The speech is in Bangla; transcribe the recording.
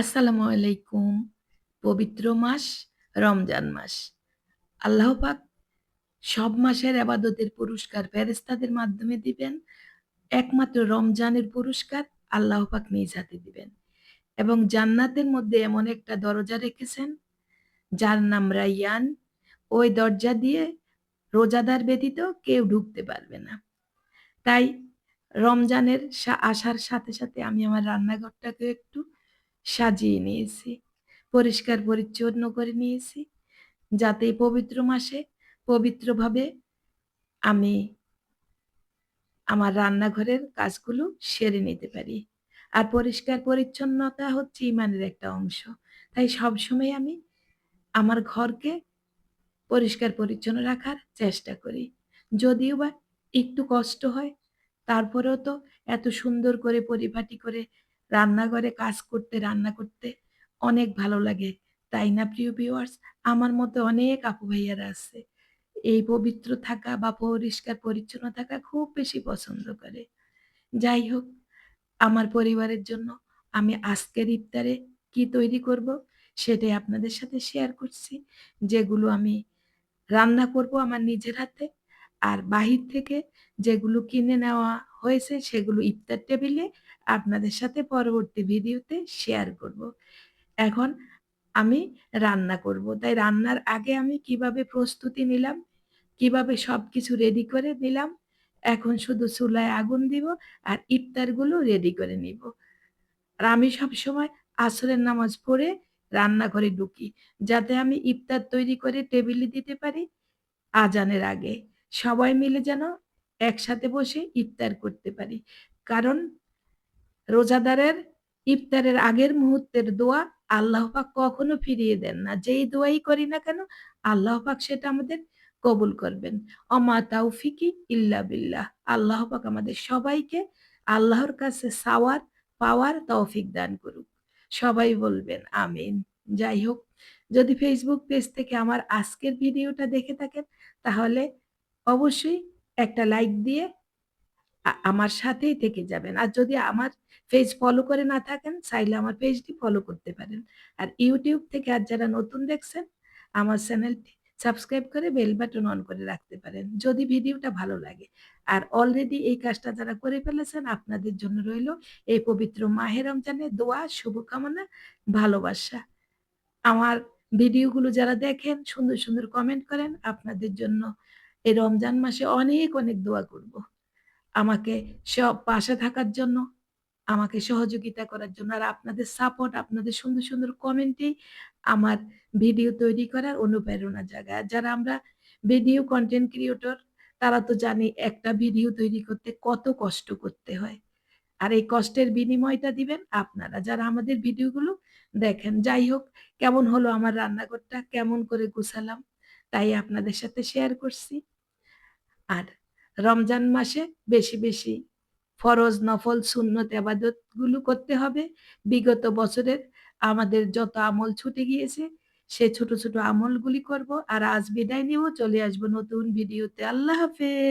আসসালামু আলাইকুম। পবিত্র মাস রমজান মাস। আল্লাহ পাক সব মাসের এবাদতের পুরস্কার ফেরেস্তাদের মাধ্যমে দিবেন। একমাত্র রমজানের পুরস্কার আল্লাহ পাক নিজ হাতে দিবেন। এবং জান্নাতের মধ্যে এমন একটা দরজা রেখেছেন, যার নাম রাইয়ান ওই দরজা দিয়ে রোজাদার ব্যতীত কেউ ঢুকতে পারবে না। তাই রমজানের আসার সাথে, সাথে আমি আমার রান্নাঘরটাকে একটু সাজিয়ে নিয়েছি। পরিষ্কার পরিচ্ছন্ন করে নিয়েছি। যাতে পবিত্র মাসে পবিত্রভাবে আমি আমার রান্নাঘরের কাজগুলো সেরে নিতে পারি। আর পরিষ্কার পরিচ্ছন্নতা হচ্ছে ইমানের একটা অংশ। তাই সবসময় আমি আমার ঘরকে পরিষ্কার পরিচ্ছন্ন রাখার চেষ্টা করি। যদিও বা একটু কষ্ট হয়, তারপরেও তো এত সুন্দর করে পরিপাটি করে রান্নাঘরে কাজ করতে, রান্না করতে অনেক ভালো লাগে। তাই না প্রিয় ভিউয়ার্স? আমার মতো অনেক আপু ভাইয়ারা আছে। এই পবিত্র থাকা বা পরিষ্কার পরিচ্ছন্ন থাকা খুব বেশি পছন্দ করে। যাই হোক, আমার পরিবারের জন্য আমি আজকের ইফতারে কি তৈরি করব, সেটাই আপনাদের সাথে শেয়ার করছি। যেগুলো আমি রান্না করব আমার নিজের হাতে। আর বাহির থেকে যেগুলো কিনে নেওয়া হয়েছে, সেগুলো ইফতার টেবিলে আপনাদের সাথে পরবর্তী ভিডিওতে শেয়ার করব। এখন আমি রান্না করব। তাই রান্নার আগে আমি কীভাবে প্রস্তুতি নিলাম, কীভাবে সব কিছু রেডি করে নিলাম, এখন শুধু চুলায় আগুন দিব আর ইফতারগুলো রেডি করে নিব। আর আমি সবসময় আসরের নামাজ পড়ে রান্নাঘরে ঢুকি। যাতে আমি ইফতার তৈরি করে টেবিলে দিতে পারি আজানের আগে। সবাই মিলে যেন একসাথে বসে ইফতার করতে পারি। কারণ রোজাদারের ইফতারের আগের মুহূর্তের দোয়া আল্লাহ পাক কখনো ফিরিয়ে দেন না। যেই দোয়াই করি না কেন আল্লাহ পাক সেটা আমাদের কবুল করবেন। অমা তাওফিকি ইল্লা বিল্লাহ। আল্লাহ পাক আমাদের সবাইকে আল্লাহর কাছে চাওয়ার, পাওয়ার তৌফিক দান করুক। সবাই বলবেন আমিন। যাই হোক, যদি ফেসবুক পেজ থেকে আমার আজকের ভিডিওটা দেখে থাকেন, তাহলে অবশ্যই একটা লাইক দিয়ে আমার সাথেই থেকে যাবেন। আর যদি আমার পেজ ফলো করে না থাকেন, চাইলে আমার পেজটি ফলো করতে পারেন। আর ইউটিউব থেকে আর যারা নতুন দেখছেন, আমার চ্যানেলটি সাবস্ক্রাইব করে বেল বাটন অন করে রাখতে পারেন। যদি ভিডিওটা ভালো লাগে। আর অলরেডি এই কাজটা যারা করে ফেলেছেন, আপনাদের জন্য রইল এই পবিত্র মাহে রমজানের দোয়া, শুভকামনা, ভালোবাসা। আমার ভিডিওগুলো যারা দেখেন, সুন্দর, সুন্দর কমেন্ট করেন, আপনাদের জন্য এই রমজান মাসে অনেক, অনেক দোয়া করব। আমাকে সব পাশে থাকার জন্য, আমাকে সহযোগিতা করার জন্য। আর আপনাদের সাপোর্ট, আপনাদের সুন্দর, সুন্দর কমেন্টেই আমার ভিডিও তৈরি করার অনুপ্রেরণা জাগায়। যারা আমরা ভিডিও কন্টেন্ট ক্রিয়েটর, তারা তো জানি একটা ভিডিও তৈরি করতে কত কষ্ট করতে হয়। আর এই কষ্টের বিনিময়টা দিবেন আপনারা, যারা আমাদের ভিডিওগুলো দেখেন। যাই হোক, কেমন হলো আমার রান্নাঘরটা, কেমন করে গুছালাম, তাই আপনাদের সাথে শেয়ার করছি। আর রমজান মাসে বেশি, বেশি ফরজ, নফল, সুন্নত এবাদতগুলো করতে হবে। বিগত বছরের আমাদের যত আমল ছুটে গিয়েছে, সে ছোট, ছোট আমলগুলি করব। আর আজ বিদায় নিব। চলে আসব নতুন ভিডিওতে। আল্লাহ হাফেজ।